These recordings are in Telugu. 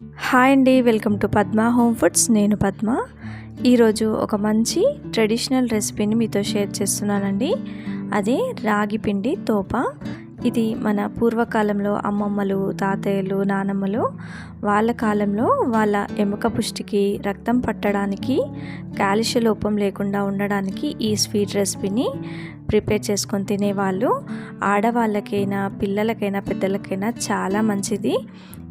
హాయ్ అండి welcome to Padma home foods. నేను పద్మ. ఈరోజు ఒక మంచి ట్రెడిషనల్ రెసిపీని మీతో షేర్ చేస్తున్నానండి. అదే రాగి పిండి తోప. ఇది మన పూర్వకాలంలో అమ్మమ్మలు తాతయ్యలు నానమ్మలు వాళ్ళ కాలంలో వాళ్ళ ఎముక పుష్టికి రక్తం పట్టడానికి కాలుష్య లోపం లేకుండా ఉండడానికి ఈ స్వీట్ రెసిపీని ప్రిపేర్ చేసుకొని తినేవాళ్ళు. ఆడవాళ్ళకైనా పిల్లలకైనా పెద్దలకైనా చాలా మంచిది.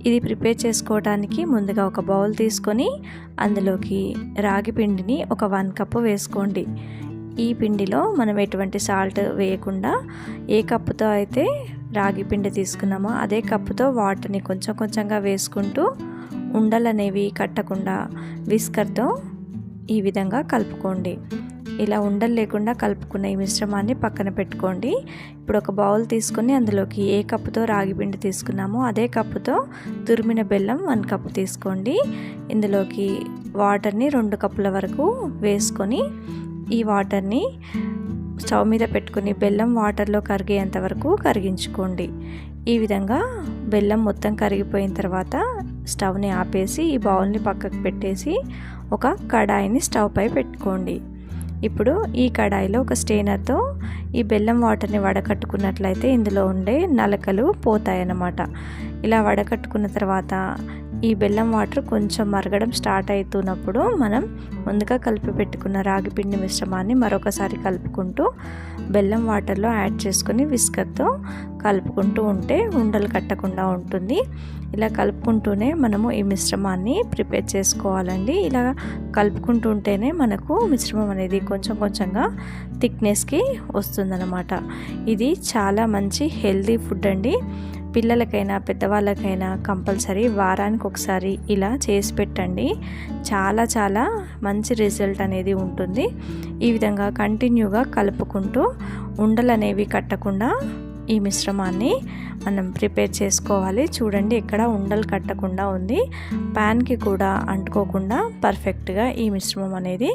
ఇది ప్రిపేర్ చేసుకోవడానికి ముందుగా ఒక బౌల్ తీసుకొని అందులోకి రాగి పిండిని ఒక వన్ కప్పు వేసుకోండి. ఈ పిండిలో మనం ఎటువంటి సాల్ట్ వేయకుండా ఏ కప్పుతో అయితే రాగి పిండి తీసుకున్నామో అదే కప్పుతో వాటర్ని కొంచెం కొంచెంగా వేసుకుంటూ ఉండలు అనేవి కట్టకుండా విస్కర్తో ఈ విధంగా కలుపుకోండి. ఇలా ఉండలు లేకుండా కలుపుకున్న ఈ మిశ్రమాన్ని పక్కన పెట్టుకోండి. ఇప్పుడు ఒక బౌల్ తీసుకొని అందులోకి ఏ కప్పుతో రాగి పిండి తీసుకున్నామో అదే కప్పుతో తురిమిన బెల్లం వన్ కప్పు తీసుకోండి. ఇందులోకి వాటర్ని రెండు కప్పుల వరకు వేసుకొని ఈ వాటర్ని స్టవ్ మీద పెట్టుకుని బెల్లం వాటర్లో కరిగేంత వరకు కరిగించుకోండి. ఈ విధంగా బెల్లం మొత్తం కరిగిపోయిన తర్వాత స్టవ్ని ఆపేసి ఈ బౌల్ని పక్కకు పెట్టేసి ఒక కడాయిని స్టవ్ పై పెట్టుకోండి. ఇప్పుడు ఈ కడాయిలో ఒక స్టెయినర్తో ఈ బెల్లం వాటర్ని వడకట్టుకున్నట్లయితే ఇందులో ఉండే నలకలు పోతాయన్నమాట. ఇలా వడకట్టుకున్న తర్వాత ఈ బెల్లం వాటర్ కొంచెం మరగడం స్టార్ట్ అవుతున్నప్పుడు మనం ముందుగా కలిపి పెట్టుకున్న రాగి పిండి మిశ్రమాన్ని మరొకసారి కలుపుకుంటూ బెల్లం వాటర్లో యాడ్ చేసుకొని విస్కర్తో కలుపుకుంటూ ఉంటే ఉండలు కట్టకుండా ఉంటుంది. ఇలా కలుపుకుంటూనే మనము ఈ మిశ్రమాన్ని ప్రిపేర్ చేసుకోవాలండి. ఇలా కలుపుకుంటూ ఉంటేనే మనకు మిశ్రమం అనేది కొంచెం కొంచెంగా థిక్నెస్కి వస్తుందన్నమాట. ఇది చాలా మంచి హెల్దీ ఫుడ్ అండి. పిల్లలకైనా పెద్దవాళ్ళకైనా కంపల్సరీ వారానికి ఒకసారి ఇలా చేసి పెట్టండి. చాలా చాలా మంచి రిజల్ట్ అనేది ఉంటుంది. ఈ విధంగా కంటిన్యూగా కలుపుకుంటూ ఉండలు అనేవి కట్టకుండా ఈ మిశ్రమాన్ని మనం ప్రిపేర్ చేసుకోవాలి. చూడండి ఎక్కడ ఉండలు కట్టకుండా ఉంది. ప్యాన్కి కూడా అంటుకోకుండా పర్ఫెక్ట్గా ఈ మిశ్రమం అనేది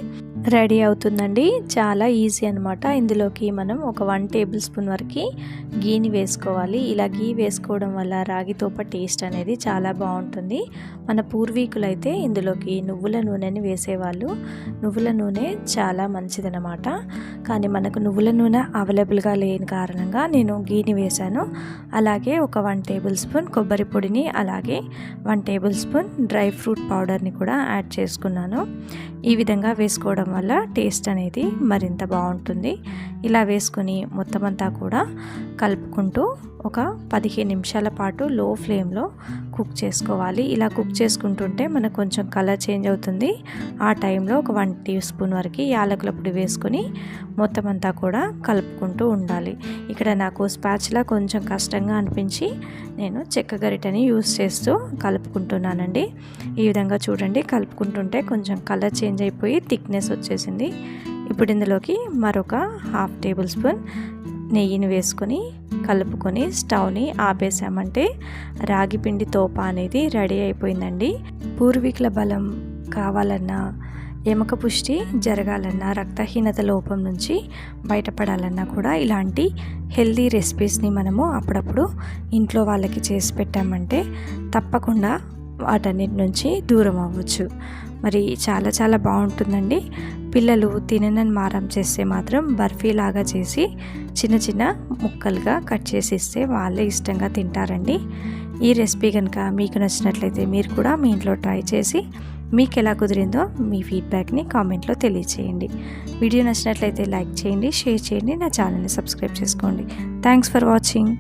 రెడీ అవుతుందండి. చాలా ఈజీ అనమాట ఇందులోకి మనం ఒక వన్ టేబుల్ స్పూన్ వరకు గీని వేసుకోవాలి. ఇలా గీ వేసుకోవడం వల్ల రాగితోప టేస్ట్ అనేది చాలా బాగుంటుంది. మన పూర్వీకులు అయితే ఇందులోకి నువ్వుల నూనెని వేసేవాళ్ళు. నువ్వుల నూనె చాలా మంచిదనమాట కానీ మనకు నువ్వుల నూనె అవైలబుల్గా లేని కారణంగా నేను గీని వేశాను. అలాగే ఒక వన్ టేబుల్ స్పూన్ కొబ్బరి పొడిని అలాగే one tablespoon dry fruit పౌడర్ని కూడా యాడ్ చేసుకున్నాను. ఈ విధంగా వేసుకోవడం వల్ల టేస్ట్ అనేది మరింత బాగుంటుంది. ఇలా వేసుకొని మొత్తం అంతా కూడా కలుపుకుంటూ ఒక పదిహేను నిమిషాల పాటు లో ఫ్లేమ్లో కుక్ చేసుకోవాలి. ఇలా కుక్ చేసుకుంటుంటే మనకు కొంచెం కలర్ చేంజ్ అవుతుంది. ఆ టైంలో ఒక వన్ టీ స్పూన్ వరకు యాలకుల పొడి వేసుకొని మొత్తం అంతా కూడా కలుపుకుంటూ ఉండాలి. ఇక్కడ నాకు స్పాచ్లా కొంచెం కష్టంగా అనిపించి నేను చెక్క గరిటని యూస్ చేస్తూ కలుపుకుంటున్నానండి. ఈ విధంగా చూడండి కలుపుకుంటుంటే కొంచెం కలర్ చేంజ్ అయిపోయి థిక్నెస్ వచ్చేసింది. ఇప్పుడు ఇందులోకి మరొక హాఫ్ టేబుల్ స్పూన్ నెయ్యిని వేసుకొని కలుపుకొని స్టవ్ని ఆపేసామంటే రాగి పిండి తోప అనేది రెడీ అయిపోయిందండి. పూర్వీకుల బలం కావాలన్నా ఎముక పుష్టి జరగాలన్నా రక్తహీనత లోపం నుంచి బయటపడాలన్నా కూడా ఇలాంటి హెల్దీ రెసిపీస్ని మనము అప్పుడప్పుడు ఇంట్లో వాళ్ళకి చేసి పెట్టామంటే తప్పకుండా వాటన్నిటి నుంచి దూరం అవ్వచ్చు. మరి చాలా చాలా బాగుంటుందండి. పిల్లలు తిననని మారం చేస్తే మాత్రం బర్ఫీ లాగా చేసి చిన్న చిన్న ముక్కలుగా కట్ చేసి ఇస్తే వాళ్ళే ఇష్టంగా తింటారండి. ఈ రెసిపీ కనుక మీకు నచ్చినట్లయితే మీరు కూడా మీ ఇంట్లో ట్రై చేసి మీకు ఎలా కుదిరిందో మీ ఫీడ్బ్యాక్ని కామెంట్లో తెలియచేయండి. వీడియో నచ్చినట్లయితే లైక్ చేయండి షేర్ చేయండి నా ఛానల్ని సబ్స్క్రైబ్ చేసుకోండి. Thanks for watching.